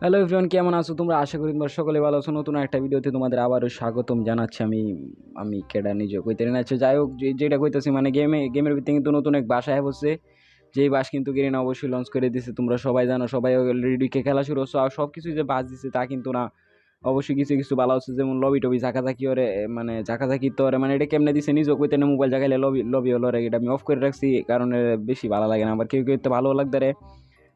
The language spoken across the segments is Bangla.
হ্যালো এভরিওয়ান কেমন আছো তোমরা? আশা করি তোমরা সকলে ভালো আছো। নতুন একটা ভিডিওতে তোমাদের আবারও স্বাগতম জানাচ্ছি আমি আমি কেডা নিজে কইতে না। আচ্ছা যাই হোক যেটা কইতেছি মানে গেমে গেমের ভিতরে কিন্তু নতুন এক বাসা হ্যাঁ বসছে যেই বাস কিন্তু গেরিনা অবশ্যই লঞ্চ করে দিছে। তোমরা সবাই জানো, সবাই অলরেডি খেলা শুরু হচ্ছে। আর সব কিছু যে বাস দিছে তা কিন্তু না। অবশ্যই কিছু কিছু ভালো হচ্ছে যেমন লবি টবি ঝাঁকাঝাঁকি ওরে মানে ঝাঁকাঝাঁকি তো ওরে মানে এটা কেমনে দিছে? নিজেও কইতে না মোবাইল জাগাইলে লবি লবি হলো এটা আমি অফ করে রাখছি কারণ বেশি ভালো লাগে না। আবার কেউ কেউ তো ভালো লাগতে রে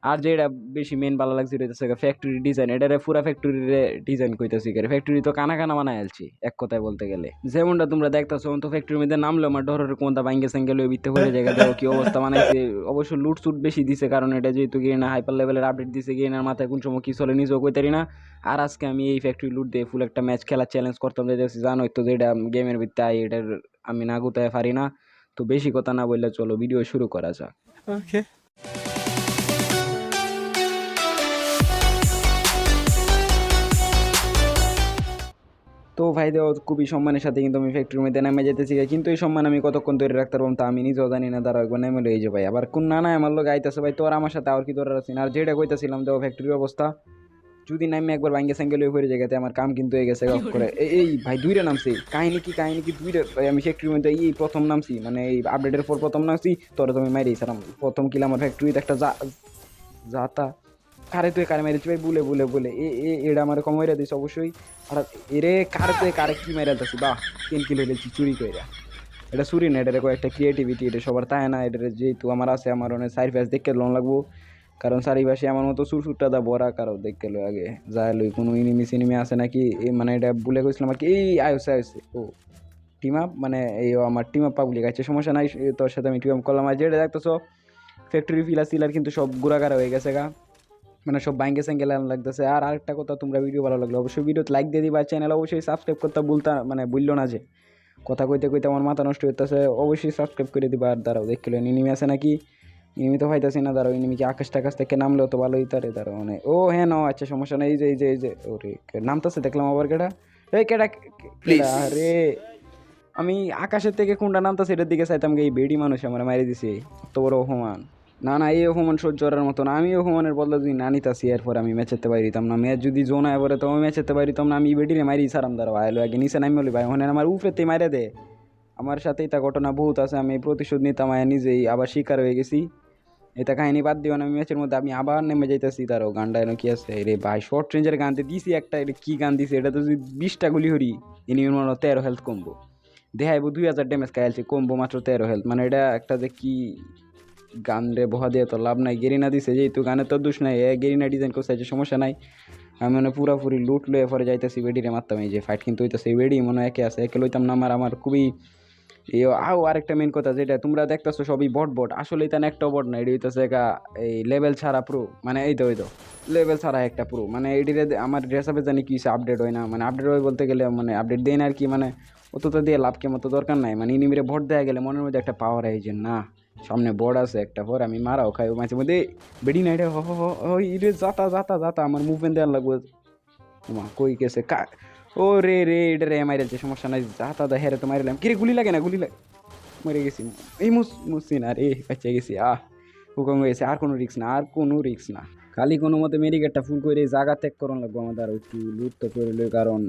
আর যেটা বেশি মেন ভালো লাগছে এটা হচ্ছে ফ্যাক্টরি ডিজাইন এটারে পুরা ফ্যাক্টরিরে ডিজাইন কইতেছি ফ্যাক্টরি তো কানা কানা বানায় আলছি এক কথায় বলতে গেলে। যেমনটা তোমরা দেখতেছো তো ফ্যাক্টরির মধ্যে নামলো, আমার ডরের কোনটা বাইঙ্গে স্যাঙ্গেল ওই বিত্তে করে জায়গা দেখো কি অবস্থা। বানাইছে অবশ্য লুট সুট বেশি দিছে, কারণ এটা যেহেতু গিয়ে না হাইপার লেভেলের আপডেট দিছে, গিয়ে মাথায় কোন সময় কি চলে নিজেও কইতারি না। আর আজকে আমি এই ফ্যাক্টরি লুট দিয়ে ফুল একটা ম্যাচ খেলার চ্যালেঞ্জ করতাম যে জানোই তো যেটা গেমের ভিত্তি এটার আমি না গুতায় পারি না। তো বেশি কথা না বললে চলো ভিডিও শুরু করা যাক। Okay. তো ভাই দেও খুবই সম্মানের সাথে কিন্তু আমি ফ্যাক্টরির মধ্যে নেমে যেতেছি কিন্তু এই সম্মান আমি কতক্ষণ ধরে রাখতে পারব তা আমি নিজেও জানি না দাঁড়াও একবার নেমে যে ভাই। আবার কোন না না আমার লোক আইতেছে ভাই তোর আমার সাথে আর কি দরকার আছে? আর যেটা কইতেছিলাম দেও ফ্যাক্টরির অবস্থা যদি নামে একবার ভাঙ্গে স্যাঙ্গেল হয়ে পড়ে জায়গাতে আমার কাম কিন্তু হয়ে গেছে করে। এই- এই ভাই দুইটা নামছি। কাহিনী কি কাহিনী কি দুইটা? ভাই আমি ফ্যাক্টরির মধ্যে এই প্রথম নামছি মানে এই আপডেটের পর প্রথম নামছি তোরা তুমি মাইরেই সারাম প্রথম কিলাম আমার ফ্যাক্টরিতে একটা যা যাতা কারে তুই কারে মেরেছি ভাই, বলে বলে বলে। এ এ এটা আমার কম মেরে দিস অবশ্যই। আর এরে কারে তুই কারে কি মেরে দিস বাহ, তিন কিলো লেছি চুরি কইরা। এটা চুরি না এটা একটা ক্রিয়েটিভিটি এটা সবার তাই না? এটা যেহেতু আমার আছে, আমার অনেক সাইড ফ্যাস দেখে লোন লাগবো। কারণ চারিপাশে আমার মতো সুর সুরটা দা বড়া কারও দেখে লো আগে। যায় লই কোনো ইনিমি সিনিমি আছে নাকি? মানে এটা বলে কইছিলাম আর কি, এই আয়সে আয়সে। ও টিম আপ মানে এই আমার টিম আপ পাবলিক আছে, সমস্যা নাই, তোর সাথে আমি টিম আপ করলাম। আর যেটা দেখতেছো ফ্যাক্টরি ফিলার সিলার কিন্তু সব গুড়াগাড়া হয়ে গেছে গা। মানে সব ব্যাঙ্গে স্যাঙ্গে লাগতেছে। আর আরেকটা কথা তোমরা ভিডিও ভালো লাগল অবশ্যই ভিডিওতে লাইক দিয়ে দিবা চ্যানেল অবশ্যই সাবস্ক্রাইব করতে বলতা মানে বলল না যে। কথা কইতে কইতে আমার মাথা নষ্ট হইতেছে অবশ্যই সাবস্ক্রাইব করে দিবা। আর দাঁড়াও দেখল ইনিমি আছে নাকি? ইনিমি তো পাইতেছি না দাঁড়াও ইনিমি কি আকাশ টাকাশ থেকে নামলেও তো ভালোই তারে দাঁড়াও মানে ও হ্যাঁ নাও আচ্ছা সমস্যা নেই এই যে এই যে এই যে ওরে নামতেছে দেখলাম আবার কেটা এই কেটা. আরে আমি আকাশের থেকে কোনটা নামতেছে এটার দিকে চাইতাম এই বেডি মানুষ আমার মারি দিছে অত বড় অপমান। না না, এই অপমান সহ্য করার মতো না। আমি অপমানের বদলে যদি না নিতাছি, এরপর আমি ম্যাচেতে পারিতাম না। ম্যাচ যদি জোন জোনায় পরে তো আমি ম্যাচেতে পারিতাম না। আমি বেডিরে মারি সারাম দাঁড়াও। আইলো আগে, নিচে নামি বলি ভাই। ওখানে আমার উফরেতে মারে দে। আমার সাথেই তা ঘটনা বহুত আছে। আমি প্রতিশোধ নিতাম, আয় নিজেই আবার শিকার হয়ে গেছি। এটা কাহিনী বাদ দিও না, আমি ম্যাচের মধ্যে আমি আবার নেমে যাইতেছি। তারও গানটা এনে কি আছে? রে ভাই শর্ট রেঞ্জের গানতে দিছি একটা এটা কি গান দিছে? এটা তো যদি বিশটা গুলি হরি, ইনি মনে তেরো হেলথ কমবো দেখাইবো দুই হাজার ড্যামেজ খাইলছে কমবো মাত্র তেরো হেলথ মানে এটা একটা যে কি গান রে বহা দিয়ে তো লাভ নাই, গেরিনা দিছে, যেহেতু গানের তো দোষ নাই, এ গেরিনা ডিজাইন করছে, যে সমস্যা নাই। আমি মানে পুরাপুরি লুট লয়ে পরে যাইতেছি বেডিরে মারতাম, এই যে ফাইট কিন্তু হইতেছে বেডি মনে একে আছে, একে লইতাম না, আমার আমার খুবই এই আও আরেকটা মেন কথা যেটা, তোমরা দেখতেছো সবই বট বট আসলে এটা একটা বট না এটা হইতেছে একা এই লেভেল ছাড়া প্রো মানে এই তো ওই তো লেভেল ছাড়া একটা প্রো মানে এটিরে আমার ড্রেস আপে জানি কি আপডেট হয় না মানে আপডেট হয় বলতে গেলে মানে আপডেট দেয় না আর কি মানে অত তো দিয়ে লাভ কেমন তো দরকার নাই মানে ইনিমিরে ভোট দেওয়া গেলে মনের মধ্যে একটা পাওয়ার হয় যে না। সামনে বোর্ড আছে, একটা পর আমি মারাও খাই মাঝে মধ্যে। বেডি নাইটে রে যাতা যাতা যাতা, আমার মুভমেন্ট দেওয়ার লাগবে। মা কই গেছে? কা, ও রে রে, এটা রে মাইরেছে সমস্যা নাই। যাতা দা হেরে তো মারিলাম কিরে, গুলি লাগে না, গুলি লাগে? মরে গেছি। এই মুস, মুসি না রে বাচ্চা গেছি। আহ, হুকম হয়েছে, আর কোনো রিক্স না, আর কোনো রিক্স না। খালি কোনো মতে মেডিকেটটা ফুল করে জায়গা ত্যাগ করন লাগবো আমাদের একটু লুট তো করে লই, কারণ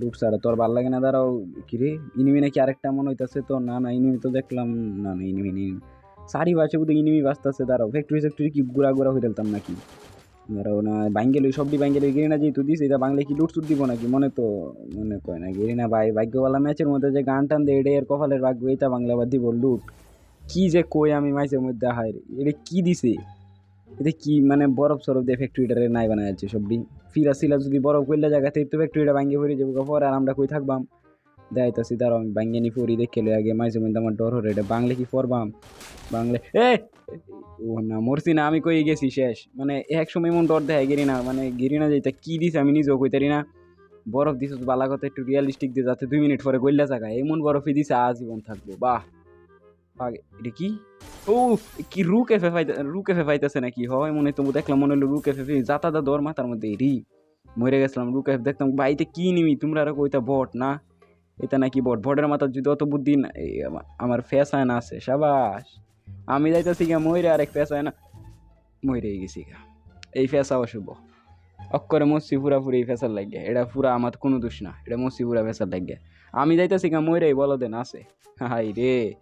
লুট ছাড়া তোর ভালো লাগে না। দাঁড়াও, কিরে ইনিমি নাকি আরেকটা মনে হইতাছে তো? না না ইনিমি তো দেখলাম। না না ইনিমি ইনিমি সারি বাসে বুধ ইনিমি বাঁচতেছে দাঁড়াও। ফ্যাক্টরি ফ্যাক্টরি কি গুড়া গুড়া হয়ে ফেলতাম নাকি? দাঁড়াও না বাঙ্গেল ওই সবটি বাঙ্গেল গেরিনা যেহেতু দিস এটা বাংলা কি লুট দিব নাকি? মনে তো, মনে কয় না গেরিনা ভাই ভাগ্যওয়ালা ম্যাচের মধ্যে যে গান টান দেয় এটা এর কপালের ভাগ্য এটা বাংলা বাদ দিব লুট কি যে কই আমি মাঝে মধ্যে, হায় এটা কি দিছে? এটা কি মানে বরফ সরফ দিয়ে ফ্যাক্টরিটারে নাই বানায় যাচ্ছে সবটি ফিরা সিলা যদি বরফ করলে জায়গাতে, তো ফ্যাক্টরিটা ভাঙ্গে পড়ে যাব পরে আর আমরা কই থাকবাম? দেখাইতাছি তারও আমি ভাঙ্গে নি পড়ি দেখে লই আগে মাঝে মধ্যে আমার ডর হরে, এটা বাংলা কি পড়বাম বাংলা, এ! ও না, মরছি না, আমি কই গেছি শেষ? মানে এক সময় এমন ডর দেখাই গেরি না মানে গেরি না যেটা কি দিছে আমি নিজেও কইতারি না। বরফ তো বালা কথা, একটু রিয়ালিস্টিক দিয়ে যাতে দুই মিনিট পরে গইলা জায়গা এমন বরফই দিছে, আজীবন থাকব, বাহ! এটা কি? ও, কি রু কেফে ফাইতে রু কেফে ফাইতেছে নাকি? হয়, মনে তো দেখলাম, মনে হলো রু কেফে যাতা দা দর মাথার মধ্যে রি মরে গেছিলাম রু কেফে দেখতাম বাইতে কি নিমি? তোমরা আর কইতা বট না? এটা নাকি বট? বটের মাথার যদি অত বুদ্ধি না আমার না আছে, সাবাস। আমি যাইতেছি গা ময়রে আরেক ফেস না ময়রে গেছি গা এই ফ্যাশা অশুভ। অক্ষরে মসি পুরা পুরি ফেসার লাগে এটা পুরা আমার কোনো দোষ না। এটা মসি পুরা ফেসার লাগে আমি যাইতেছি গা ময়রাই বলো দেন আছে। হাই রে।